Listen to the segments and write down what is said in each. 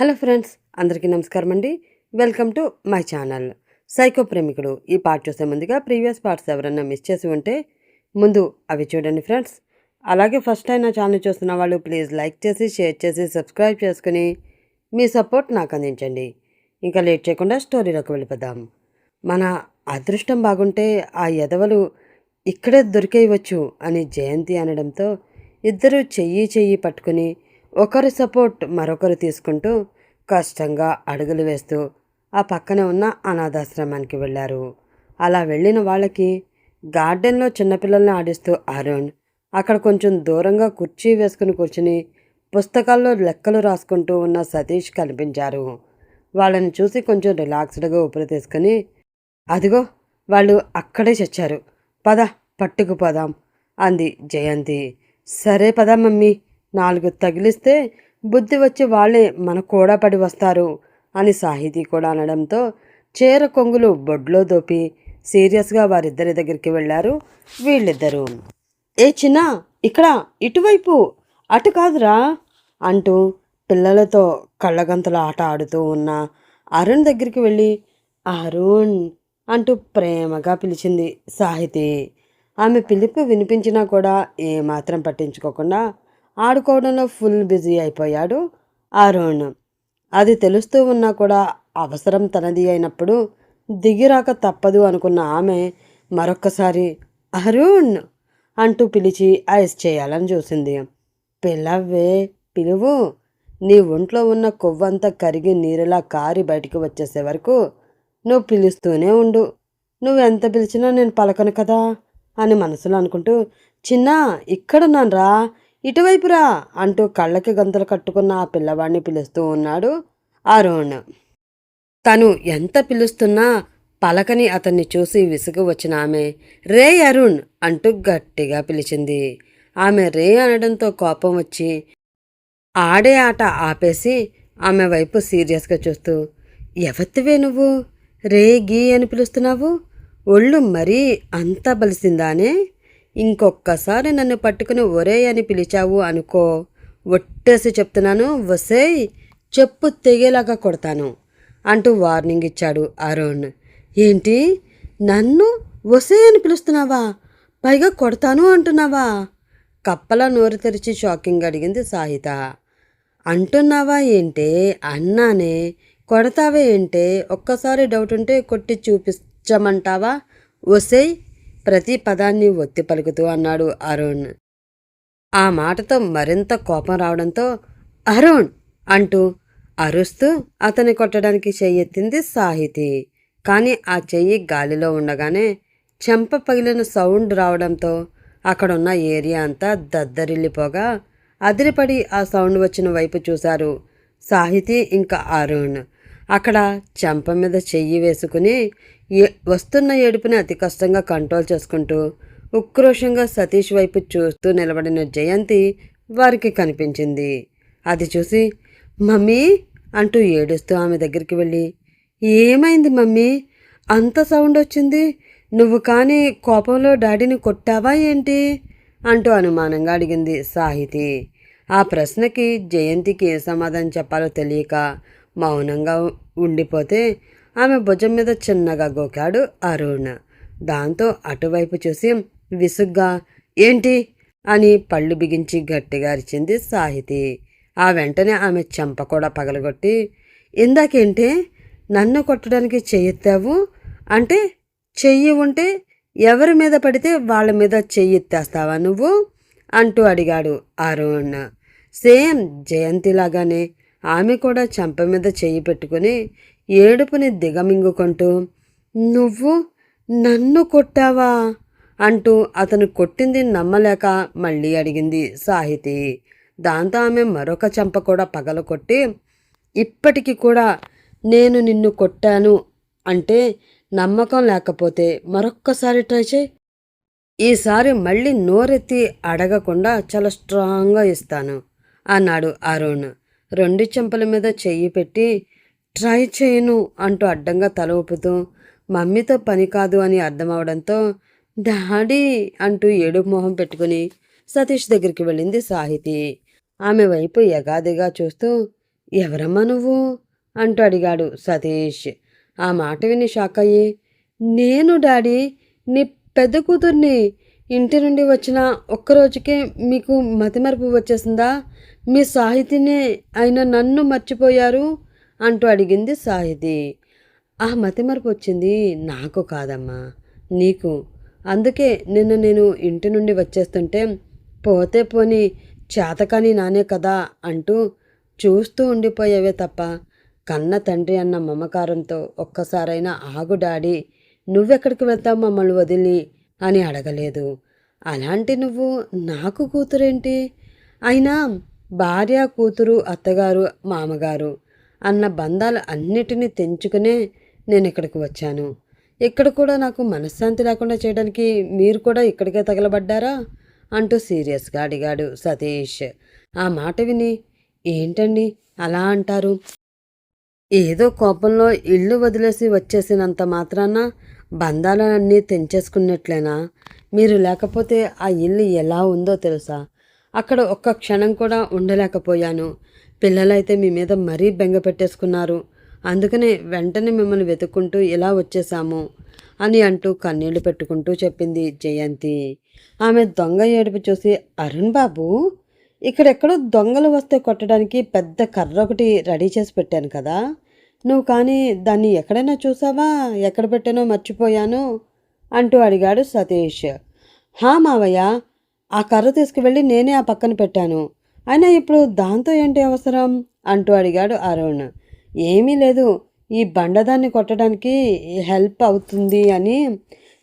Hello friends అందరికీ నమస్కారం అండి welcome to my channel. Psycho ప్రేమికుడు ఈ పార్ట్ చూసే ముందుగా ప్రీవియస్ పార్ట్స్ ఎవరన్నా మిస్ చేసి ఉంటే ముందు అవి చూడండి ఫ్రెండ్స్. అలాగే ఫస్ట్ టైం నా ఛానల్ చూస్తున్న వాళ్ళు ప్లీజ్ లైక్ చేసి షేర్ చేసి సబ్స్క్రైబ్ చేసుకుని మీ సపోర్ట్ నాకు అందించండి. ఇంకా లేట్ చేయకుండా స్టోరీలోకి వెళ్ళిపోదాం. మన అదృష్టం బాగుంటే ఆ ఎదవలు ఇక్కడే దొరికేయవచ్చు అని జయంతి అనడంతో ఇద్దరు చెయ్యి చెయ్యి పట్టుకుని ఒకరి సపోర్ట్ మరొకరు తీసుకుంటూ కష్టంగా అడుగులు వేస్తూ ఆ పక్కనే ఉన్న అనాథాశ్రమానికి వెళ్ళారు. అలా వెళ్ళిన వాళ్ళకి గార్డెన్లో చిన్నపిల్లల్ని ఆడిస్తూ అరుణ్ అక్కడ కొంచెం దూరంగా కుర్చీ వేసుకుని కూర్చుని పుస్తకాల్లో లెక్కలు రాసుకుంటూ ఉన్న సతీష్ కనిపించారు. వాళ్ళని చూసి కొంచెం రిలాక్స్డ్గా ఊపిరి తీసుకుని అదిగో వాళ్ళు అక్కడే చచ్చారు. పద పట్టుకుపోదాం అంది జయంతి. సరే పదా మమ్మీ. నాలుగు తగిలిస్తే బుద్ధి వచ్చి వాళ్ళే మన కూడా పడి వస్తారు అని సాహితీ కూడా అనడంతో చీర కొంగులు బొడ్లో దోపి సీరియస్గా వారిద్దరి దగ్గరికి వెళ్ళారు వీళ్ళిద్దరూ. ఏ చిన్న ఇక్కడ ఇటువైపు అటు కాదురా అంటూ పిల్లలతో కళ్ళగంతల ఆట ఆడుతూ ఉన్న అరుణ్ దగ్గరికి వెళ్ళి అరుణ్ అంటూ ప్రేమగా పిలిచింది సాహితి. ఆమె పిలుపు వినిపించినా కూడా ఏమాత్రం పట్టించుకోకుండా ఆడుకోవడంలో ఫుల్ బిజీ అయిపోయాడు అరుణ్. అది తెలుస్తూ ఉన్నా కూడా అవసరం తనది అయినప్పుడు దిగిరాక తప్పదు అనుకున్న ఆమె మరొక్కసారి అరుణ్ అంటూ పిలిచి ఐస్ చేయాలని చూసింది. పిల్లవ్వే పిలువు. నీ ఒంట్లో ఉన్న కొవ్వంతా కరిగి నీరులా కారి బయటికి వచ్చేసే వరకు నువ్వు పిలుస్తూనే ఉండు. నువ్వెంత పిలిచినా నేను పలకను కదా అని మనసులో అనుకుంటూ చిన్న ఇక్కడున్నాను రా ఇటువైపురా అంటూ కళ్ళకి గంతలు కట్టుకున్న ఆ పిల్లవాడిని పిలుస్తూ ఉన్నాడు అరుణ్. తను ఎంత పిలుస్తున్నా పలకని అతన్ని చూసి విసుగు వచ్చిన ఆమె రే అరుణ్ అంటూ గట్టిగా పిలిచింది. ఆమె రే అనడంతో కోపం వచ్చి ఆడే ఆట ఆపేసి ఆమె వైపు సీరియస్గా చూస్తూ ఎవత్తివే నువ్వు? రే గీ అని పిలుస్తున్నావు? ఒళ్ళు మరీ అంత బలిసిందానే? ఇంకొక్కసారి నన్ను పట్టుకుని ఒరే అని పిలిచావు అనుకో. ఒట్టేసి చెప్తున్నాను వసే చెప్పు తెగేలాగా కొడతాను అంటూ వార్నింగ్ ఇచ్చాడు అరుణ్. ఏంటి? నన్ను వసే అని పిలుస్తున్నావా? పైగా కొడతాను అంటున్నావా? కప్పల నోరు తెరిచి షాకింగ్ అడిగింది సాహిత. అంటున్నావా ఏంటే? అన్నానే. కొడతావే ఏంటే? ఒక్కసారి డౌట్ ఉంటే కొట్టి చూపించమంటావా? వసే ప్రతి పదాన్ని ఒత్తి పలుకుతూ అన్నాడు అరుణ్. ఆ మాటతో మరింత కోపం రావడంతో అరుణ్! అంటూ అరుస్తూ అతన్ని కొట్టడానికి చెయ్యెత్తింది సాహితి. కానీ ఆ చెయ్యి గాలిలో ఉండగానే చెంప పగిలిన సౌండ్ రావడంతో అక్కడున్న ఏరియా అంతా దద్దరిల్లిపోగా అదిరిపడి ఆ సౌండ్ వచ్చిన వైపు చూశారు సాహితి ఇంకా అరుణ్. అక్కడ చెంప మీద చెయ్యి వేసుకుని ఏ- వస్తున్న ఏడుపుని అతి కష్టంగా కంట్రోల్ చేసుకుంటూ ఉక్రోషంగా సతీష్ వైపు చూస్తూ నిలబడిన జయంతి వారికి కనిపించింది. అది చూసి మమ్మీ! అంటూ ఏడుస్తూ ఆమె దగ్గరికి వెళ్ళి ఏమైంది మమ్మీ? అంత సౌండ్ వచ్చింది. నువ్వు కానీ కోపంలో డాడీని కొట్టావా ఏంటి? అంటూ అనుమానంగా అడిగింది సాహితి. ఆ ప్రశ్నకి జయంతికి ఏ సమాధానం చెప్పాలో తెలియక మౌనంగా ఉండిపోతే ఆమె భుజం మీద చిన్నగా గోకాడు అరుణ్. దాంతో అటువైపు చూసి విసుగ్గా? ఏంటి? అని పళ్ళు బిగించి గట్టిగా అరిచింది సాహితి. ఆ వెంటనే ఆమె చెంప కూడా పగలగొట్టి ఇందాకేంటే నన్ను కొట్టడానికి చెయ్యెత్తావు? అంటే చెయ్యి ఉంటే ఎవరి మీద పడితే వాళ్ళ మీద చెయ్యెత్తేస్తావా నువ్వు? అంటూ అడిగాడు అరుణ్. సేమ్ జయంతిలాగానే ఆమె కూడా చెంప మీద చెయ్యి పెట్టుకుని ఏడుపుని దిగమింగుకుంటూ నువ్వు నన్ను కొట్టావా? అంటూ అతను కొట్టింది నమ్మలేక మళ్ళీ అడిగింది సాహితి. దాంతో ఆమె మరొక చెంప కూడా పగలకొట్టి ఇప్పటికి కూడా నేను నిన్ను కొట్టాను అంటే నమ్మకం లేకపోతే మరొక్కసారి ట్రై చేయి. ఈసారి మళ్ళీ నోరెత్తి అడగకుండా చాలా స్ట్రాంగ్గా ఇస్తాను అన్నాడు అరుణ్. రెండు చెంపల మీద చెయ్యి పెట్టి ట్రై చేయను అంటూ అడ్డంగా తల ఊపుతూ మమ్మీతో పని కాదు అని అర్థమవడంతో డాడీ అంటూ ఏడుపు మొహం పెట్టుకుని సతీష్ దగ్గరికి వెళ్ళింది సాహితి. ఆమె వైపు ఎగాదిగా చూస్తూ ఎవరమ్మా నువ్వు? అంటూ అడిగాడు సతీష్. ఆ మాట విని షాక్ అయ్యి నేను డాడీ నీ పెద్ద కూతుర్ని. ఇంటి నుండి వచ్చిన ఒక్కరోజుకే మీకు మతిమరుపు వచ్చేసిందా? మీ సాహితీనే అయిన నన్ను మర్చిపోయారు అంటూ అడిగింది సాహితి. ఆ మతిమరుపు వచ్చింది. నాకు కాదమ్మా. నీకు. అందుకే నిన్న నేను ఇంటి నుండి వచ్చేస్తుంటే పోతే పోని చేతకాని నానే కదా అంటూ చూస్తూ ఉండిపోయేవే తప్ప కన్న తండ్రి అన్న మమకారంతో ఒక్కసారైనా ఆగు డాడీ నువ్వెక్కడికి వెళ్తావు మమ్మల్ని వదిలి అని అడగలేదు. అలాంటి నువ్వు నాకు కూతురేంటి? అయినా భార్య కూతురు అత్తగారు మామగారు అన్న బంధాలు అన్నిటినీ తెంచుకునే నేను ఇక్కడికి వచ్చాను. ఇక్కడ కూడా నాకు మనశ్శాంతి లేకుండా చేయడానికి మీరు కూడా ఇక్కడికే తగలబడ్డారా? అంటూ సీరియస్గా అడిగాడు సతీష్. ఆ మాట విని ఏంటండి అలా అంటారు? ఏదో కోపంలో ఇల్లు వదిలేసి వచ్చేసినంత మాత్రాన బంధాలన్నీ తెంచేసుకున్నట్లేనా? మీరు లేకపోతే ఆ ఇల్లు ఎలా ఉందో తెలుసా? అక్కడ ఒక్క క్షణం కూడా ఉండలేకపోయాను. పిల్లలైతే మీ మీద మరీ బెంగ పెట్టేసుకున్నారు. అందుకనే వెంటనే మిమ్మల్ని వెతుక్కుంటూ ఇలా వచ్చేసాము అని అంటూ కన్నీళ్ళు పెట్టుకుంటూ చెప్పింది జయంతి. ఆమె దొంగ ఏడుపు చూసి అరుణ్ బాబు ఇక్కడెక్కడో దొంగలు వస్తే కొట్టడానికి పెద్ద కర్ర ఒకటి రెడీ చేసి పెట్టాను కదా. నువ్వు కానీ దాన్ని ఎక్కడైనా చూసావా? ఎక్కడ పెట్టానో మర్చిపోయాను అంటూ అడిగాడు సతీష్. హా మావయ్య ఆ కర్ర తీసుకువెళ్ళి నేనే ఆ పక్కన పెట్టాను. అయినా ఇప్పుడు దాంతో ఏంటి అవసరం? అంటూ అడిగాడు అరుణ్. ఏమీ లేదు. ఈ బండదాన్ని కొట్టడానికి హెల్ప్ అవుతుంది అని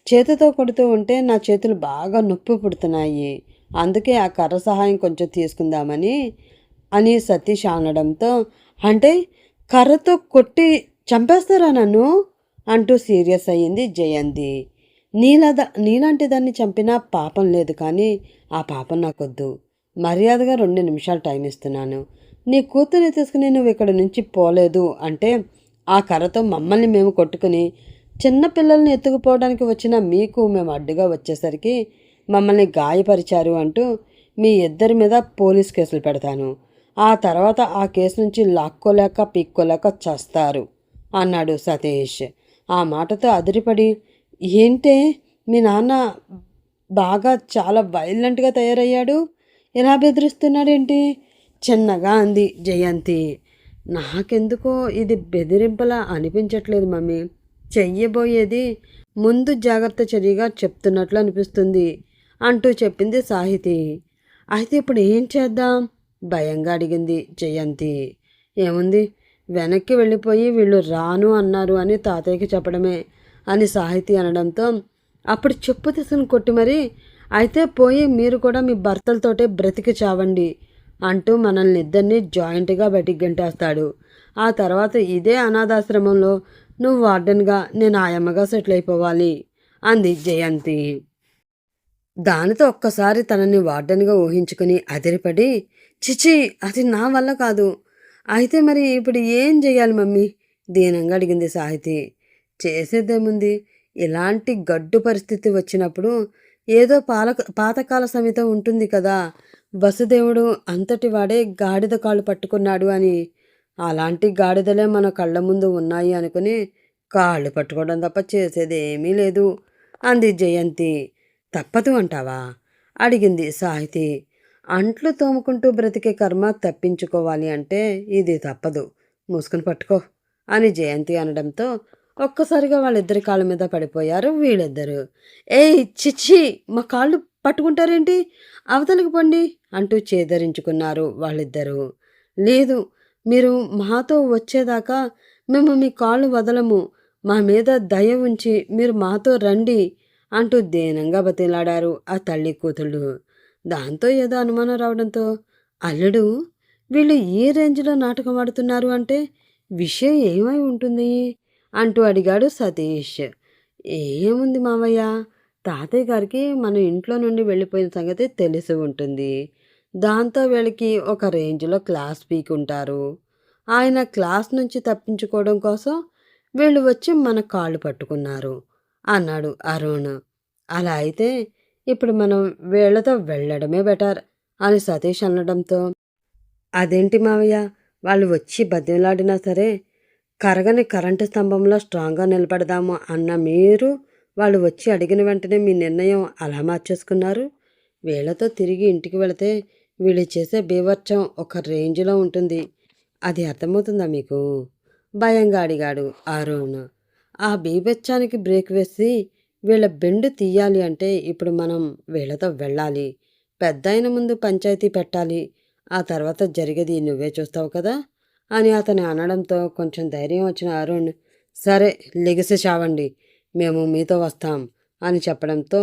చేతితో కొడుతూ ఉంటే నా చేతులు బాగా నొప్పి పుడుతున్నాయి. అందుకే ఆ కర్ర సహాయం కొంచెం తీసుకుందామని అని సతీష్ అనడంతో అంటే కర్రతో కొట్టి చంపేస్తారా నన్ను? అంటూ సీరియస్ అయ్యింది జయంతి. నీలా నీలాంటి దాన్ని చంపినా పాపం లేదు కానీ ఆ పాపం నాకొద్దు. మర్యాదగా రెండు నిమిషాలు టైం ఇస్తున్నాను. నీ కూతుర్ని తీసుకుని నువ్వు ఇక్కడ నుంచి పోలేదు అంటే ఆ కర్రతో మమ్మల్ని మేము కొట్టుకుని చిన్న పిల్లల్ని ఎత్తుకుపోవడానికి వచ్చిన మీకు మేము అడ్డుగా వచ్చేసరికి మమ్మల్ని గాయపరిచారు అంటూ మీ ఇద్దరి మీద పోలీస్ కేసులు పెడతాను. ఆ తర్వాత ఆ కేసు నుంచి లాక్కోలేక పీక్కోలేక చస్తారు అన్నాడు సతీష్. ఆ మాటతో అదిరిపడి ఏంటే మీ నాన్న బాగా చాలా వైలెంట్గా తయారయ్యాడు. ఎలా బెదిరిస్తున్నాడేంటి? చిన్నగా అంది జయంతి. నాకెందుకో ఇది బెదిరింపలా అనిపించట్లేదు మమ్మీ. చెయ్యబోయేది ముందు జాగ్రత్త చర్యగా చెప్తున్నట్లు అనిపిస్తుంది అంటూ చెప్పింది సాహితి. అయితే ఇప్పుడు ఏం చేద్దాం? భయంగా అడిగింది జయంతి. ఏముంది? వెనక్కి వెళ్ళిపోయి వీళ్ళు రాను అన్నారు అని తాతయ్యకి చెప్పడమే అని సాహితి అనడంతో అప్పుడు చెప్పు తీసుకుని కొట్టి మరి అయితే పోయి మీరు కూడా మీ భర్తలతోటే బ్రతికి చావండి అంటూ మనల్ని ఇద్దరిని జాయింట్గా బయటికి గంటేస్తాడు. ఆ తర్వాత ఇదే అనాథాశ్రమంలో నువ్వు వార్డెన్గా నేను ఆయమ్మగా సెటిల్ అయిపోవాలి అంది జయంతి. దానితో ఒక్కసారి తనని వార్డెన్గా ఊహించుకుని అదిరిపడి చిచి అది నా వల్ల కాదు. అయితే మరి ఇప్పుడు ఏం చేయాలి మమ్మీ? దీనంగా అడిగింది సాహితి. చేసేదేముంది ఇలాంటి గడ్డు పరిస్థితి వచ్చినప్పుడు ఏదో పాలక పాతకాల సమిత ఉంటుంది కదా. వసుదేవుడు అంతటి వాడే గాడిద కాళ్ళు పట్టుకున్నాడు అని. అలాంటి గాడిదలే మన కళ్ళ ముందు ఉన్నాయి అనుకుని కాళ్ళు పట్టుకోవడం తప్ప చేసేది ఏమీ లేదు అంది జయంతి. తప్పదు అంటావా? అడిగింది సాహితి. అంట్లు తోముకుంటూ బ్రతికే కర్మ తప్పించుకోవాలి అంటే ఇది తప్పదు. మూసుకుని పట్టుకో అని జయంతి అనడంతో ఒక్కసారిగా వాళ్ళిద్దరి కాళ్ళ మీద పడిపోయారు వీళ్ళిద్దరు. ఏయ్ చిచ్చి మా కాళ్ళు పట్టుకుంటారేంటి? అవతలికి పండి అంటూ చేదరించుకున్నారు వాళ్ళిద్దరూ. లేదు మీరు మాతో వచ్చేదాకా మేము మీ కాళ్ళు వదలము. మా మీద దయ ఉంచి మీరు మాతో రండి అంటూ దీనంగా బతిలాడారు ఆ తల్లి కూతుళ్ళు. దాంతో ఏదో అనుమానం రావడంతో అల్లుడు వీళ్ళు ఏ రేంజ్లో నాటకం ఆడుతున్నారు అంటే విషయం ఏమై ఉంటుంది? అంటూ అడిగాడు సతీష్. ఏముంది మావయ్య? తాతయ్య గారికి మన ఇంట్లో నుండి వెళ్ళిపోయిన సంగతి తెలిసి ఉంటుంది. దాంతో వీళ్ళకి ఒక రేంజ్లో క్లాస్ పీకుంటారు. ఆయన క్లాస్ నుంచి తప్పించుకోవడం కోసం వీళ్ళు వచ్చి మన కాళ్ళు పట్టుకున్నారు అన్నాడు అరుణ్. అలా అయితే ఇప్పుడు మనం వీళ్ళతో వెళ్ళడమే బెటర్ అని సతీష్ అనడంతో. అదేంటి మావయ్య? వాళ్ళు వచ్చి బతిమలాడినా సరే కరగని కరెంటు స్తంభంలో స్ట్రాంగ్గా నిలబడదాము అన్న మీరు వాళ్ళు వచ్చి అడిగిన వెంటనే మీ నిర్ణయం అలా మార్చేసుకున్నారు. వీళ్ళతో తిరిగి ఇంటికి వెళితే వీళ్ళు చేసే బీవర్చం ఒక రేంజ్లో ఉంటుంది. అది అర్థమవుతుందా మీకు? భయంగా అడిగాడు అరుణ్ ఆ బీభత్సానికి బ్రేక్ వేసి వీళ్ళ బెండు తీయాలి అంటే ఇప్పుడు మనం వీళ్ళతో వెళ్ళాలి. పెద్ద అయిన ముందు పంచాయతీ పెట్టాలి. ఆ తర్వాత జరిగేది నువ్వే చూస్తావు కదా? అని అతను అనడంతో కొంచెం ధైర్యం వచ్చిన అరుణ్ సరే లెగిసి చావండి మేము మీతో వస్తాం అని చెప్పడంతో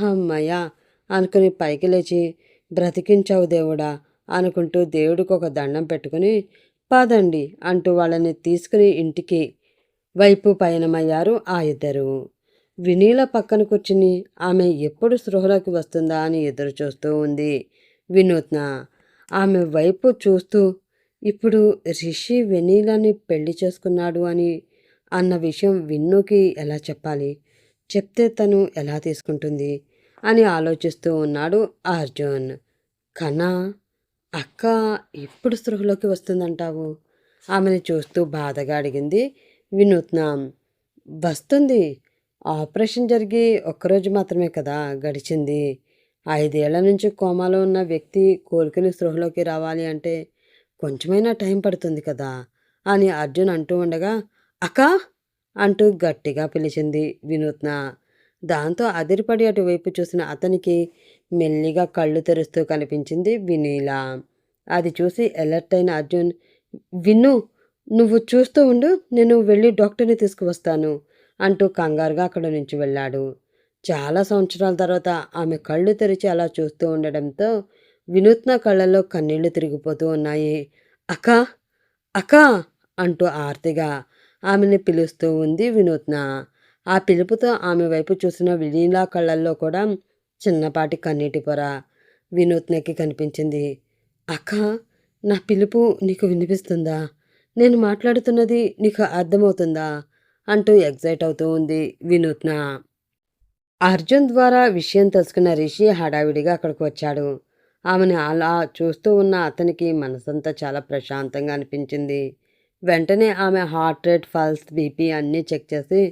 అమ్మయ్య అనుకుని పైకి లేచి బ్రతికించావు దేవుడా అనుకుంటూ దేవుడికి ఒక దండం పెట్టుకుని పదండి అంటూ వాళ్ళని తీసుకుని ఇంటికి వైపు పయనమయ్యారు ఆ ఇద్దరు. వినీల పక్కన కూర్చుని ఆమె ఎప్పుడు స్పృహలోకి వస్తుందా అని ఎదురు చూస్తూ ఉంది వినూత్న. ఆమె వైపు చూస్తూ ఇప్పుడు రిషి వెనీలని పెళ్ళి చేసుకున్నాడు అని అన్న విషయం విన్నుకి ఎలా చెప్పాలి? చెప్తే తను ఎలా తీసుకుంటుంది? అని ఆలోచిస్తూ ఉన్నాడు అర్జున్. కన్నా అక్క ఎప్పుడు స్పృహలోకి వస్తుందంటావు? ఆమెను చూస్తూ బాధగా అడిగింది వినూత్నాం. వస్తుంది. ఆపరేషన్ జరిగి ఒక్కరోజు మాత్రమే కదా గడిచింది. ఐదేళ్ళ నుంచి కోమాలో ఉన్న వ్యక్తి కోలుకుని స్పృహలోకి రావాలి అంటే కొంచెమైనా టైం పడుతుంది కదా అని అర్జున్ అంటూ ఉండగా అక్క! అంటూ గట్టిగా పిలిచింది వినూత్న. దాంతో అదిరిపడి అటువైపు చూసిన అతనికి మెల్లిగా కళ్ళు తెరుస్తూ కనిపించింది వినీల. అది చూసి అలర్ట్ అయిన అర్జున్ విన్ను నువ్వు చూస్తూ ఉండు నేను వెళ్ళి డాక్టర్ని తీసుకువస్తాను అంటూ కంగారుగా అక్కడ నుంచి వెళ్ళాడు. చాలా సంవత్సరాల తర్వాత ఆమె కళ్ళు తెరిచి అలా చూస్తూ ఉండడంతో వినూత్న కళ్ళల్లో కన్నీళ్ళు తిరిగిపోతూ ఉన్నాయి. అక్క అక్క అంటూ ఆర్తిగా ఆమెని పిలుస్తూ ఉంది వినూత్న. ఆ పిలుపుతో ఆమె వైపు చూసిన విలీలా కళ్ళల్లో కూడా చిన్నపాటి కన్నీటి పొర వినూత్నకి కనిపించింది. అక్క నా పిలుపు నీకు వినిపిస్తుందా? నేను మాట్లాడుతున్నది నీకు అర్థమవుతుందా? అంటూ ఎగ్జైట్ అవుతూ ఉంది వినూత్న. అర్జున్ ద్వారా విషయం తెలుసుకున్న రిషి హడావిడిగా అక్కడికి వచ్చాడు. ఆమెను అలా చూస్తూ ఉన్న అతనికి మనసంతా చాలా ప్రశాంతంగా అనిపించింది. వెంటనే ఆమె హార్ట్ రేట్ పల్స్ బీపీ అన్నీ చెక్ చేసి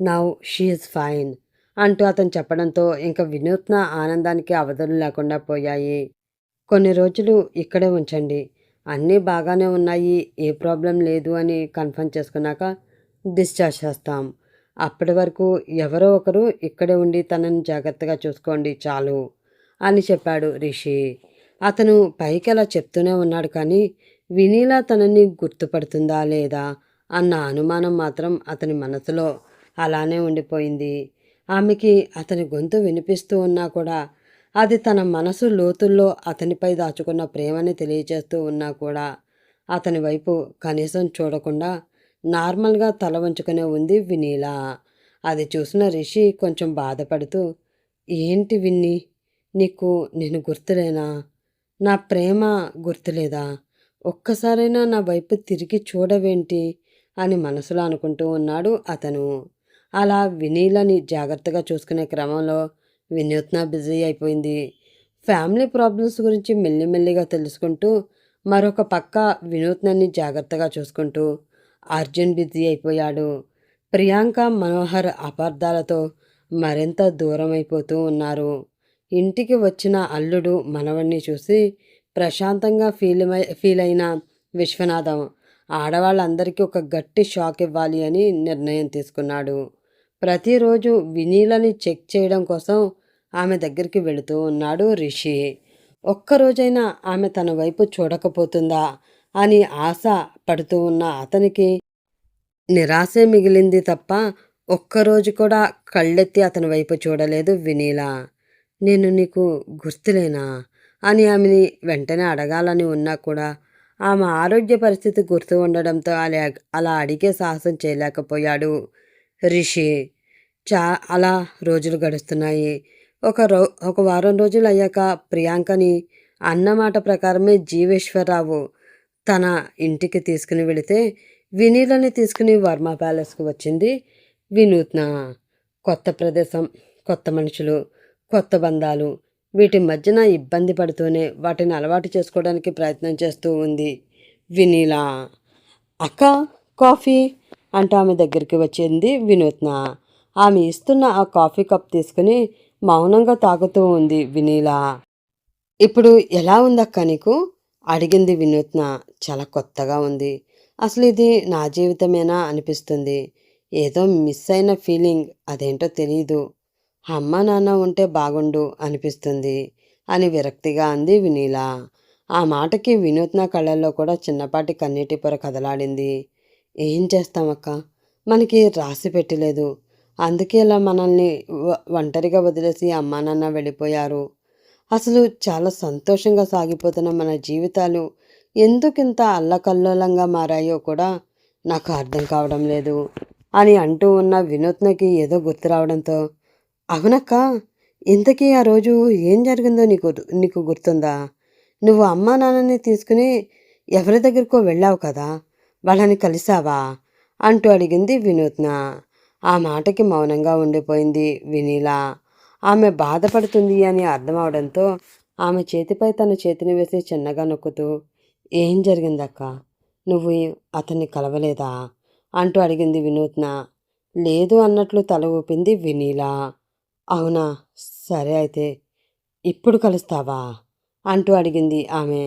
నవ్ షీఈస్ ఫైన్ అంటూ అతను చెప్పడంతో ఇంకా వినూత్న ఆనందానికి అవధులు లేకుండా పోయాయి. కొన్ని రోజులు ఇక్కడే ఉంచండి. అన్నీ బాగానే ఉన్నాయి. ఏ ప్రాబ్లం లేదు అని కన్ఫర్మ్ చేసుకున్నాక డిశ్చార్జ్ చేస్తాం అప్పటి వరకు ఎవరో ఒకరు ఇక్కడే ఉండి తనని జాగ్రత్తగా చూసుకోండి. చాలు. అని చెప్పాడు రిషి. అతను పైకి అలా చెప్తూనే ఉన్నాడు కానీ వినీలా తనని గుర్తుపడుతుందా లేదా అన్న అనుమానం మాత్రం అతని మనసులో అలానే ఉండిపోయింది. ఆమెకి అతని గొంతు వినిపిస్తూ ఉన్నా కూడా అది తన మనసు లోతుల్లో అతనిపై దాచుకున్న ప్రేమని తెలియజేస్తూ ఉన్నా కూడా అతని వైపు కనీసం చూడకుండా నార్మల్గా తల వంచుకునే ఉంది వినీలా. అది చూసిన రిషి కొంచెం బాధపడుతూ ఏంటి విన్ని? నీకు నేను గుర్తులేనా? నా ప్రేమ గుర్తులేదా? ఒక్కసారైనా నా వైపు తిరిగి చూడవేంటి? అని మనసులో అనుకుంటూ ఉన్నాడు అతను. అలా వినీలని జాగ్రత్తగా చూసుకునే క్రమంలో వినూత్న బిజీ అయిపోయింది. ఫ్యామిలీ ప్రాబ్లమ్స్ గురించి మెల్లిమెల్లిగా తెలుసుకుంటూ మరొక పక్క వినూత్నాన్ని జాగ్రత్తగా చూసుకుంటూ అర్జున్ బిజీ అయిపోయాడు. ప్రియాంక మనోహర్ అపార్థాలతో మరింత దూరం అయిపోతూ ఉన్నారు. ఇంటికి వచ్చిన అల్లుడు మనవణ్ణి చూసి ప్రశాంతంగా ఫీల్ ఫీల్ అయిన విశ్వనాథం ఆడవాళ్ళందరికీ ఒక గట్టి షాక్ ఇవ్వాలి అని నిర్ణయం తీసుకున్నాడు. ప్రతిరోజు వినీలని చెక్ చేయడం కోసం ఆమె దగ్గరికి వెళుతూ ఉన్నాడు రిషి. ఒక్కరోజైనా ఆమె తన వైపు చూడకపోతుందా అని ఆశ పడుతూ ఉన్న అతనికి నిరాశే మిగిలింది తప్ప ఒక్కరోజు కూడా కళ్ళెత్తి అతని వైపు చూడలేదు వినీలా. నేను నీకు గుర్తులేనా? అని ఆమెని వెంటనే అడగాలని ఉన్నా కూడా ఆమె ఆరోగ్య పరిస్థితి గుర్తు ఉండడంతో అలా అలా అడిగే సాహసం చేయలేకపోయాడు రిషి. చా అలా రోజులు గడుస్తున్నాయి. ఒక రో ఒక వారం రోజులు అయ్యాక ప్రియాంకని అన్నమాట ప్రకారమే జీవేశ్వరరావు తన ఇంటికి తీసుకుని వెళితే వినీలని తీసుకుని వర్మ ప్యాలెస్కి వచ్చింది వినూత్న. కొత్త ప్రదేశం కొత్త మనుషులు. కొత్త బంధాలు. వీటి మధ్యన ఇబ్బంది పడుతూనే వాటిని అలవాటు చేసుకోవడానికి ప్రయత్నం చేస్తూ ఉంది. వినీలా అక్క కాఫీ అంటూ ఆమె దగ్గరికి వచ్చింది వినూత్న. ఆమె ఇస్తున్న ఆ కాఫీ కప్ తీసుకుని మౌనంగా తాగుతూ ఉంది వినీలా. ఇప్పుడు ఎలా ఉందక్క నీకు? అడిగింది వినూత్న. చాలా కొత్తగా ఉంది. అసలు ఇది నా జీవితమేనా అనిపిస్తుంది. ఏదో మిస్ అయిన ఫీలింగ్. అదేంటో తెలీదు. అమ్మ నాన్న ఉంటే బాగుండు అనిపిస్తుంది అని విరక్తిగా అంది వినీల. ఆ మాటకి వినూత్న కళ్ళల్లో కూడా చిన్నపాటి కన్నీటి పొర కదలాడింది. ఏం చేస్తామక్క? మనకి రాసి పెట్టలేదు. అందుకే ఇలా మనల్ని వ- ఒంటరిగా వదిలేసి అమ్మా నాన్న వెళ్ళిపోయారు. అసలు చాలా సంతోషంగా సాగిపోతున్న మన జీవితాలు ఎందుకింత అల్లకల్లోలంగా మారాయో కూడా నాకు అర్థం కావడం లేదు అని అంటూ ఉన్న వినూత్నకి ఏదో గుర్తు రావడంతో అవునక్క ఇంతకీ ఆ రోజు ఏం జరిగిందో నీకు నీకు గుర్తుందా? నువ్వు అమ్మా నాన్నని తీసుకుని ఎవరి దగ్గరకో వెళ్ళావు కదా? వాళ్ళని కలిసావా? అంటూ అడిగింది వినూత్న. ఆ మాటకి మౌనంగా ఉండిపోయింది వినీల. ఆమె బాధపడుతుంది అని అర్థం అవడంతో ఆమె చేతిపై తన చేతిని వేసి చిన్నగా నొక్కుతూ ఏం జరిగిందక్క? నువ్వు అతన్ని కలవలేదా? అంటూ అడిగింది వినూత్న. లేదు అన్నట్లు తల ఊపింది వినీలా. అవునా? సరే అయితే. ఇప్పుడు కలుస్తావా? అంటూ అడిగింది ఆమె.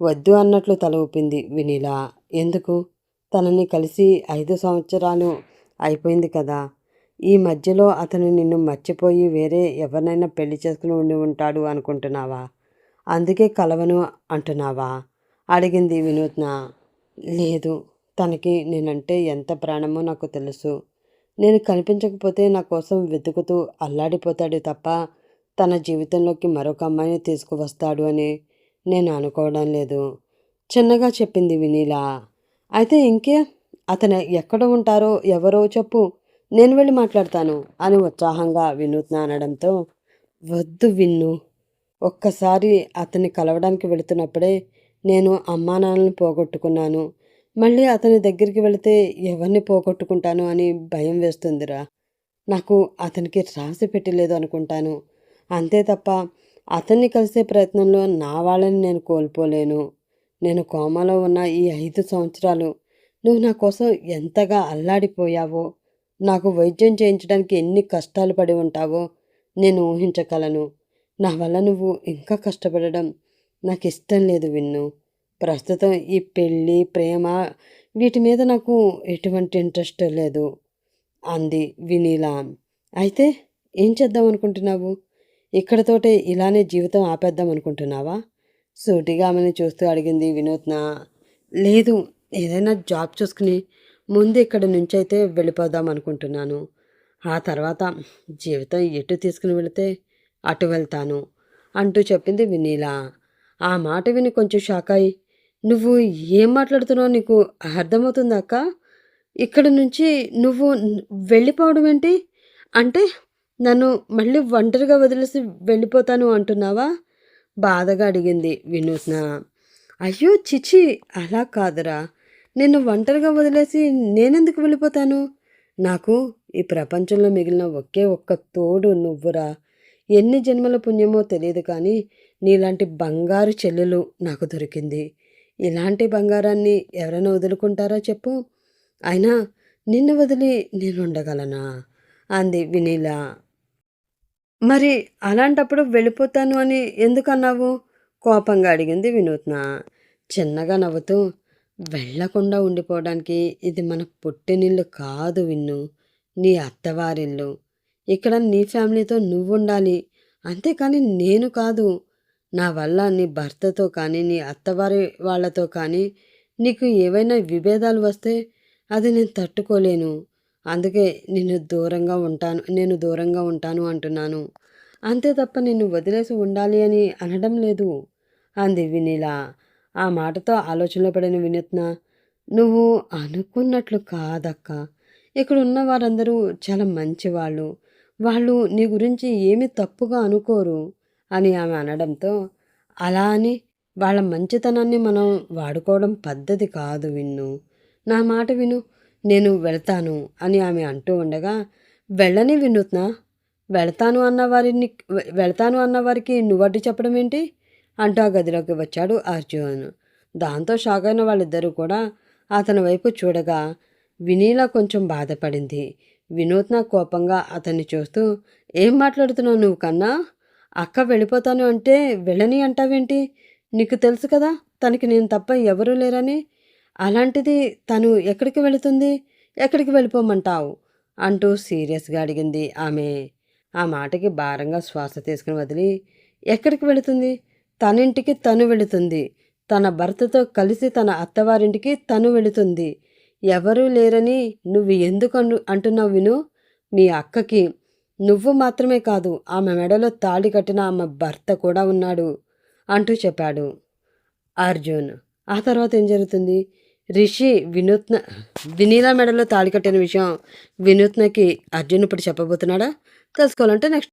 వద్దు అన్నట్లు తల ఊపింది వినీల. ఎందుకు? తనని కలిసి ఐదు సంవత్సరాలు అయిపోయింది కదా. ఈ మధ్యలో అతను నిన్ను మర్చిపోయి వేరే ఎవరినైనా పెళ్ళి చేసుకుని ఉండి ఉంటాడు అనుకుంటున్నావా? అందుకే కలవను అంటున్నావా? అడిగింది వినూత్న. లేదు. తనకి నేనంటే ఎంత ప్రాణమో నాకు తెలుసు. నేను కనిపించకపోతే నా కోసం వెతుకుతూ అల్లాడిపోతాడు తప్ప తన జీవితంలోకి మరొక అమ్మాయిని తీసుకువస్తాడు అని నేను అనుకోవడం లేదు. చిన్నగా చెప్పింది వినీలా. అయితే ఇంకే అతను ఎక్కడ ఉంటారో ఎవరో చెప్పు నేను వెళ్ళి మాట్లాడతాను అని ఉత్సాహంగా వినూత్న అనడంతో వద్దు విన్ను. ఒక్కసారి అతన్ని కలవడానికి వెళుతున్నప్పుడే నేను అమ్మానాన్నని పోగొట్టుకున్నాను. మళ్ళీ అతని దగ్గరికి వెళితే ఎవరిని పోగొట్టుకుంటాను అని భయం వేస్తుందిరా. నాకు అతనికి రాసి పెట్టలేదు అనుకుంటాను. అంతే తప్ప అతన్ని కలిసే ప్రయత్నంలో నా వాళ్ళని నేను కోల్పోలేను. నేను కోమాలో ఉన్న ఈ ఐదు సంవత్సరాలు నువ్వు నా కోసం ఎంతగా అల్లాడిపోయావో నాకు వైద్యం చేయించడానికి ఎన్ని కష్టాలు పడి ఉంటావో నేను ఊహించగలను. నా వల్ల నువ్వు ఇంకా కష్టపడడం నాకు ఇష్టం లేదు విన్ను. ప్రస్తుతం ఈ పెళ్ళి ప్రేమ వీటి మీద నాకు ఎటువంటి ఇంట్రెస్ట్ లేదు అంది వినీల అయితే ఏం చేద్దాం అనుకుంటున్నావు? ఇక్కడతోటే ఇలానే జీవితం ఆపేద్దాం అనుకుంటున్నావా? సూటిగా ఆమెను చూస్తూ అడిగింది వినూత్న. లేదు ఏదైనా జాబ్ చూసుకుని ముందు ఇక్కడ నుంచి అయితే వెళ్ళిపోదాం అనుకుంటున్నాను. ఆ తర్వాత జీవితం ఎటు తీసుకుని వెళితే అటు వెళ్తాను అంటూ చెప్పింది వినీల. ఆ మాట విని కొంచెం షాక్ అయి నువ్వు ఏం మాట్లాడుతున్నావు నీకు అర్థమవుతుంది అక్క? ఇక్కడ నుంచి నువ్వు వెళ్ళిపోవడం ఏంటి? అంటే నన్ను మళ్ళీ ఒంటరిగా వదిలేసి వెళ్ళిపోతాను అంటున్నావా? బాధగా అడిగింది వినూత్న అయ్యో చిచి అలా కాదురా. నిన్ను ఒంటరిగా వదిలేసి నేనెందుకు వెళ్ళిపోతాను? నాకు ఈ ప్రపంచంలో మిగిలిన ఒకే ఒక్క తోడు నువ్వురా. ఎన్ని జన్మల పుణ్యమో తెలియదు కానీ నీలాంటి బంగారు చెల్లెలు నాకు దొరికింది. ఇలాంటి బంగారాన్ని ఎవరైనా వదులుకుంటారో చెప్పు. అయినా నిన్ను వదిలి నేను ఉండగలనా అంది వినీల. మరి అలాంటప్పుడు వెళ్ళిపోతాను అని ఎందుకు అన్నావు కోపంగా అడిగింది వినూత్న. చిన్నగా నవ్వుతూ వెళ్ళకుండా ఉండిపోవడానికి ఇది మన పుట్టినిల్లు కాదు విన్ను. నీ అత్తవారిల్లు. ఇక్కడ నీ ఫ్యామిలీతో నువ్వు ఉండాలి అంతేకాని నేను కాదు. నా వల్ల నీ భర్తతో కానీ నీ అత్తవారి వాళ్ళతో కానీ నీకు ఏవైనా విభేదాలు వస్తే అది నేను తట్టుకోలేను. అందుకే నిన్ను దూరంగా ఉంటాను నేను దూరంగా ఉంటాను అంటున్నాను. అంతే తప్ప నిన్ను వదిలేసి ఉండాలి అని అనడం లేదు. అంది వినీల. ఆ మాటతో ఆలోచనలో పడిన వినూత్న. నువ్వు అనుకున్నట్లు కాదక్క. ఇక్కడ ఉన్న వారందరూ చాలా మంచివాళ్ళు. వాళ్ళు నీ గురించి ఏమీ తప్పుగా అనుకోరు. అని ఆమె అనడంతో అలా అని వాళ్ళ మంచితనాన్ని మనం వాడుకోవడం పద్ధతి కాదు విన్ను. నా మాట విను నేను వెళ్తాను అని ఆమె అంటూ ఉండగా వెళ్ళని వినూత్న వెళ్తాను అన్న వారిని వెళ్తాను అన్న వారికి నువ్వడ్డు చెప్పడం ఏంటి? అంటూ ఆ గదిలోకి వచ్చాడు అర్జున్. దాంతో షాక్ అయిన వాళ్ళిద్దరూ కూడా అతని వైపు చూడగా వినీలా కొంచెం బాధపడింది. వినూత్న కోపంగా అతన్ని చూస్తూ ఏం మాట్లాడుతున్నావు నువ్వు కన్నా? అక్క వెళ్ళిపోతాను అంటే వెళ్ళని అంటావేంటి? నీకు తెలుసు కదా తనకి నేను తప్ప ఎవరూ లేరని. అలాంటిది తను ఎక్కడికి వెళుతుంది? ఎక్కడికి వెళ్ళిపోమంటావు? అంటూ సీరియస్గా అడిగింది ఆమె. ఆ మాటకి భారంగా శ్వాస తీసుకుని వదిలి ఎక్కడికి వెళుతుంది? తనింటికి తను వెళుతుంది. తన భర్తతో కలిసి తన అత్తవారింటికి తను వెళుతుంది. ఎవరూ లేరని నువ్వు ఎందుకు అను అంటున్నావు విను? మీ అక్కకి నువ్వు మాత్రమే కాదు ఆమె మెడలో తాళి కట్టిన ఆమె భర్త కూడా ఉన్నాడు అంటూ చెప్పాడు అర్జున్. ఆ తర్వాత ఏం జరుగుతుంది? రిషి వినూత్న వినీలా మెడలో తాళి కట్టిన విషయం వినూత్నకి అర్జున్ ఇప్పుడు చెప్పబోతున్నాడా? తెలుసుకోవాలంటే నెక్స్ట్